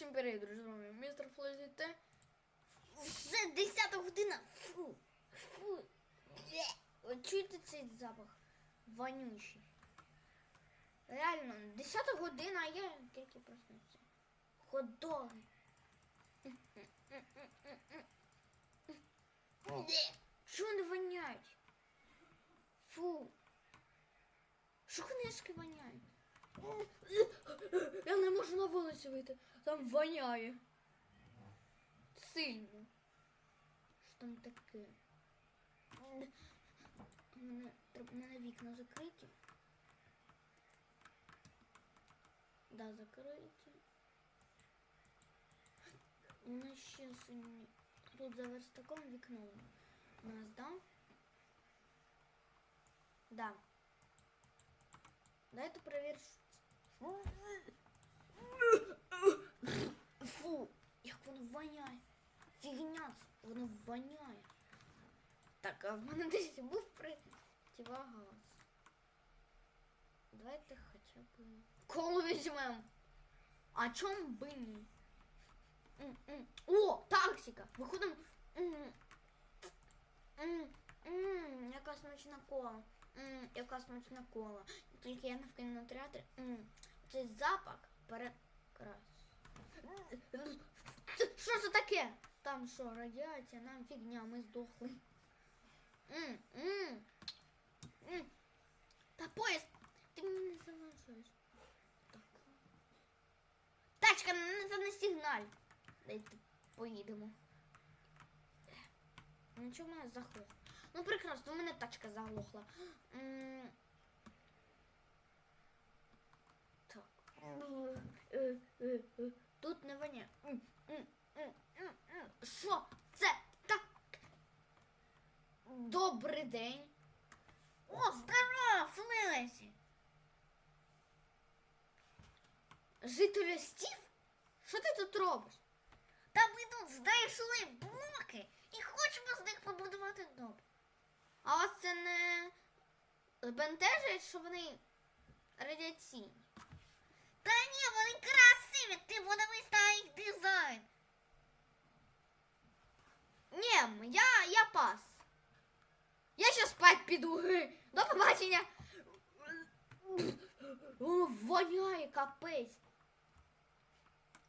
Всім привіт, друзі, з вами містер Флозіте. Вже 10 година. Фу. Фу. От чуєте цей запах? Вонючий. Реально, 10 година, а я тільки проснувся. Ходоги. Чого вони воняють? Фу. Що книжки воняють? Я не можу на вулицю вийти. Там воняє. Сильно. Що там таке? У мене, треба- у мене вікна закриті. Да, закриті. У нас ще сині. Тут за верстаком вікно у нас, да? Да. Дайте проверь. Фу, як воно воняє. Фігня, воно воняє. Так, а в мене десь був противогаз. Давайте хоча б колу візьмемо. А чому би ні? М-м. О, таксика! Виходимо. М. М, м, Яка смачна кола. М, Яка смачна кола. Тільки я не в кінотеатрі. М, Цей запах перекрас. Що це таке? Там що, радіація, нам фігня, ми здохли. М, м, м. Та поїзд, ти мені не заважаєш. Так. Тачка, не це не сигналь. Дайте поїдемо. Нічого в мене заглохло. Ну прекрасно, у мене тачка заглохла. М, Так. Е, е, е, Тут не воняє. Що? Це так. Добрий день. О, здорово, Флесі. Жителю Стів? Що ти тут робиш? Та ми тут знайшли блоки і хочемо з них побудувати дом. А вас це не бентежить, що вони радіаційні? Та ні, вони красиві, ти на їх дизайн. Ні, я, я пас. Я ще спать піду. До побачення. Воняє капець.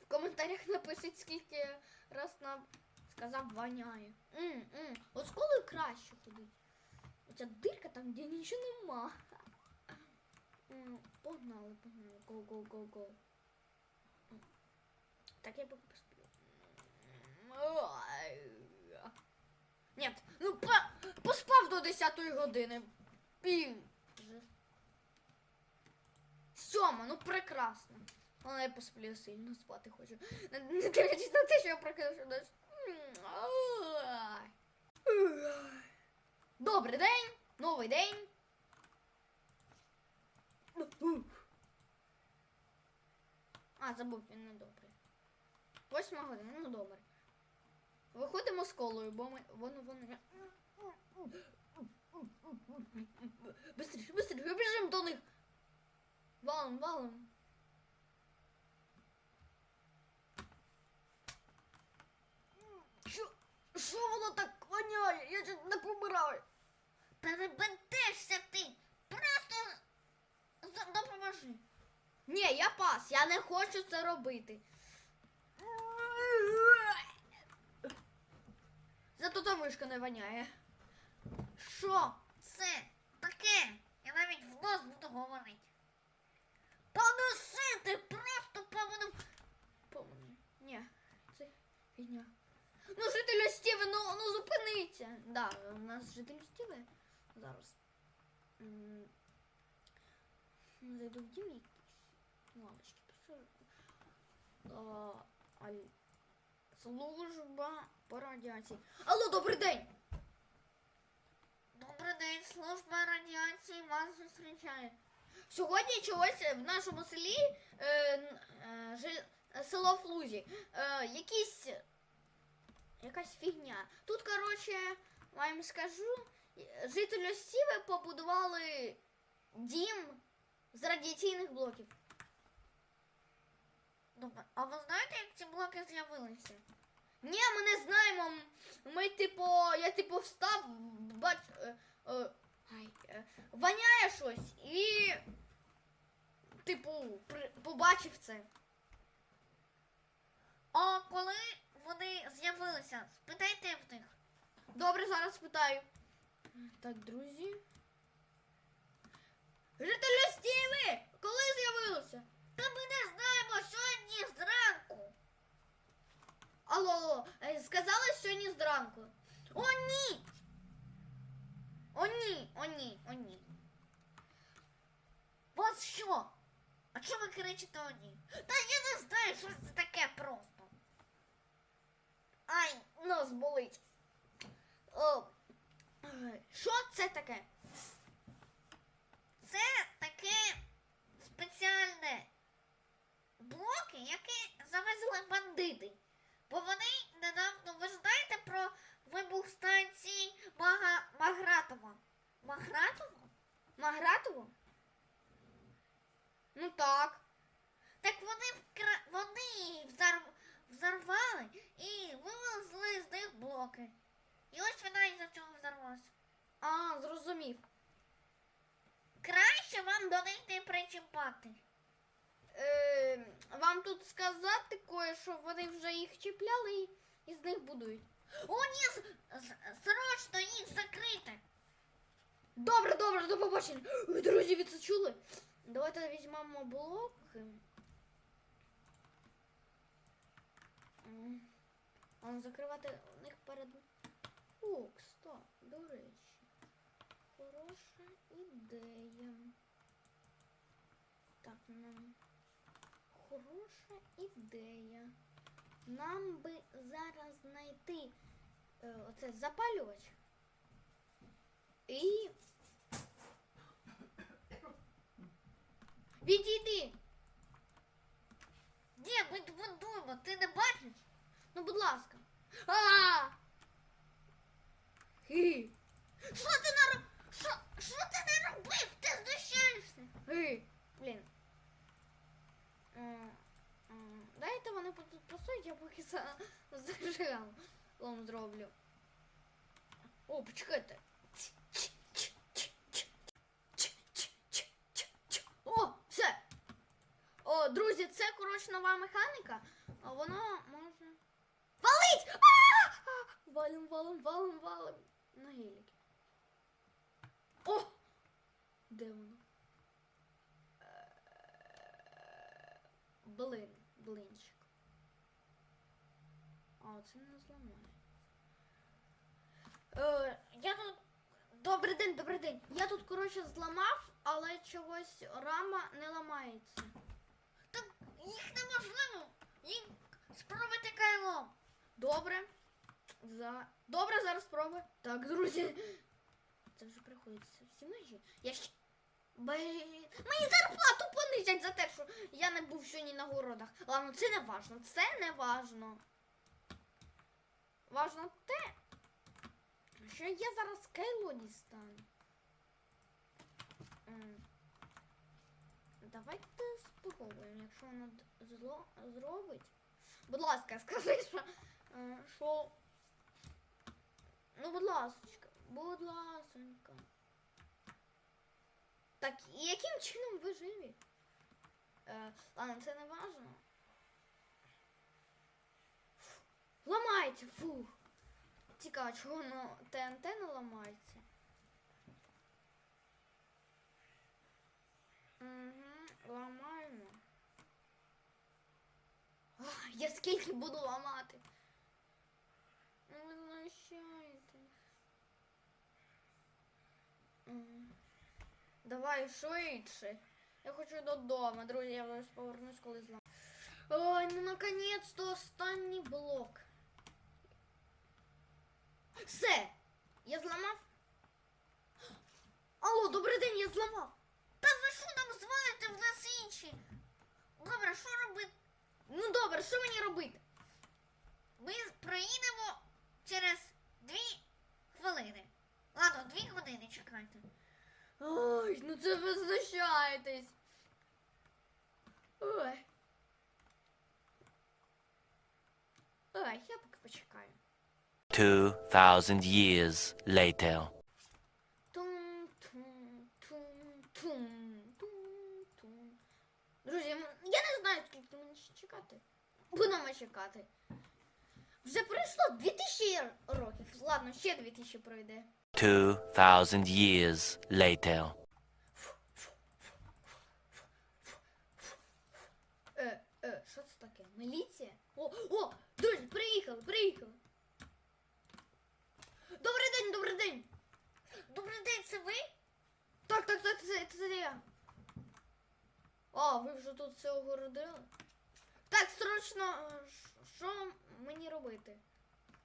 В коментарях напишіть, скільки раз нам сказав воняє. М, м. От з колою краще ходить. Оця дирка там, де нічого нема. М, Погнали, погнали. Го, го, го, го. Так я поки посплю. Ой. Нет, ну по- поспав до 10 години. Вже. Сьома, ну прекрасно. Але я посплю сильно спати хочу. Не дивлячись на те, що я прокинувся десь. Добрий день, новий день. А, забув, він не добрий. Восьма година, ну добре. Виходимо з колою, бо ми воно воно. Быстріше, быстріше, біжимо до них. Валом, валом. Що? Що воно так воняє? Я чуть не помираю. Та не ти. Просто допоможи. Ні, я пас, я не хочу це робити. Зато та вишка не воняє. Що? Це таке. Я навіть в нос буду говорити. Понеси ти просто повинен. Помни. Ні, це фігня. Ну, житель Стіви, ну, ну зупиниться. Да, у нас житель Стіви. Зараз. Зайду в дім якийсь. Лавочки аль- Служба по радіації. Алло, добрий день! Добрий день, служба радіації вас зустрічає. Сьогодні чогось в нашому селі е, е, жи- е, село Флузі. Е, якісь якась фігня. Тут, коротше, вам скажу, жителі Сіви побудували дім з радіаційних блоків. Думаю, а ви знаєте, як ці блоки з'явилися? Ні, ми не знаємо. Ми, типу, я типу встав, бач. Е, е, е, щось і. Типу, при, побачив це. А коли вони з'явилися, спитайте в них. Добре, зараз питаю. Так, друзі. Жителі Стіви! Коли з'явилося? Та ми не знаємо сьогодні зранку. Алло, алло, е, сказали сьогодні зранку. О, ні! О, ні, о, ні, о, ні. Вас що? А чому ви кричите одні? Та я не знаю, що це таке просто. Ай, нос болить. О, що це таке? Це таке спеціальне блоки, які завезли бандити. Бо вони недавно, ви ж знаєте про вибух станції Мага... Магратова. Магратова? Магратово? Ну так. Так вони вкра... вони взор... взорвали і вивезли з них блоки. І ось вона із-за цього взорвалася. А, зрозумів. Краще вам до них причіпати. Е, вам тут сказати кое, що вони вже їх чіпляли і, і з них будують. О, ні, срочно їх закрити. Добре, добре, до побачення. Ой, Друзі, ви це чули? Давайте візьмемо блоки. М. А закривати у них перед. О, кстати, до речі. Хороша ідея. Так, нам. Хороша ідея. Нам би зараз знайти е, оце запалювач. І. Відійди! Ні, ми будуємо, ти не бачиш? Ну, будь ласка. А! Хі! Що ти не роб... Що, ти не робив? Ти знущаєшся. Блін. Дайте вони тут постоять, я поки за зажигав. Лом зроблю. О, почекайте. О, все. О, друзі, це коротше нова механіка. Воно може. Валить! Валим, валим, валим, валим. На геліки. О! Де воно? Е, Блин, блинчик. А, оце не зламає. Е, я тут. Добрий день, добрий день. Я тут, коротше, зламав, але чогось рама не ламається. Так їх неможливо. Їх спробуйте кайлом. Добре. За... Добре, зараз спробую. Так, друзі. Це вже приходиться всі межі. Я ще. Блін. Мені зарплату понизять за те, що я не був сьогодні на городах. Ладно, це не важно. Це не важно. Важно те, що я зараз кайло дістану. Давайте спробуємо, якщо воно зло зробить. Будь ласка, скажи, що. е, що... Ну, будь ласочка, будь ласонька. Так, яким чином ви живі? Е, ладно, це не важно. Ламається, фух. Цікаво, чого воно ТНТ не ламається. Угу, ламаємо. Ах, Я скільки буду ламати? Ну, ви знущаєтесь. М. Давай швидше. Я хочу додому, друзі, я зараз повернусь, коли зламаю. Ой, ну наконець-то останній блок. Все! Я зламав. Алло, добрий день, я зламав. Та ви що нам дзвоните в нас інші? Добре, що робити? Ну добре, що мені робити? Ми проїдемо через дві хвилини. Ладно, дві години чекайте. Ой, ну це ви знущаєтесь. Ой. я поки почекаю. 2,000 years later. Друзі, я не знаю, скільки мені ще чекати. Будемо чекати. Вже пройшло 2000 років. Ладно, ще 2000 пройде. 2,000 years later. Е, е, що це таке? Міліція? О, о, друзі, приїхали, приїхали. Добрий день, добрий день. Добрий день, це ви? Так, так, так, це, це я. А, ви вже тут все огородили? Так, срочно, що мені робити?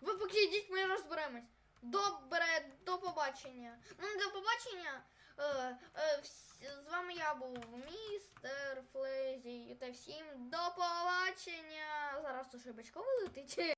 Ви поки йдіть, ми розберемось. Добре, до побачення. Ну, до побачення. Е, е, з вами я був містер Флезі. Та всім до побачення. Зараз то шибочка вилетить.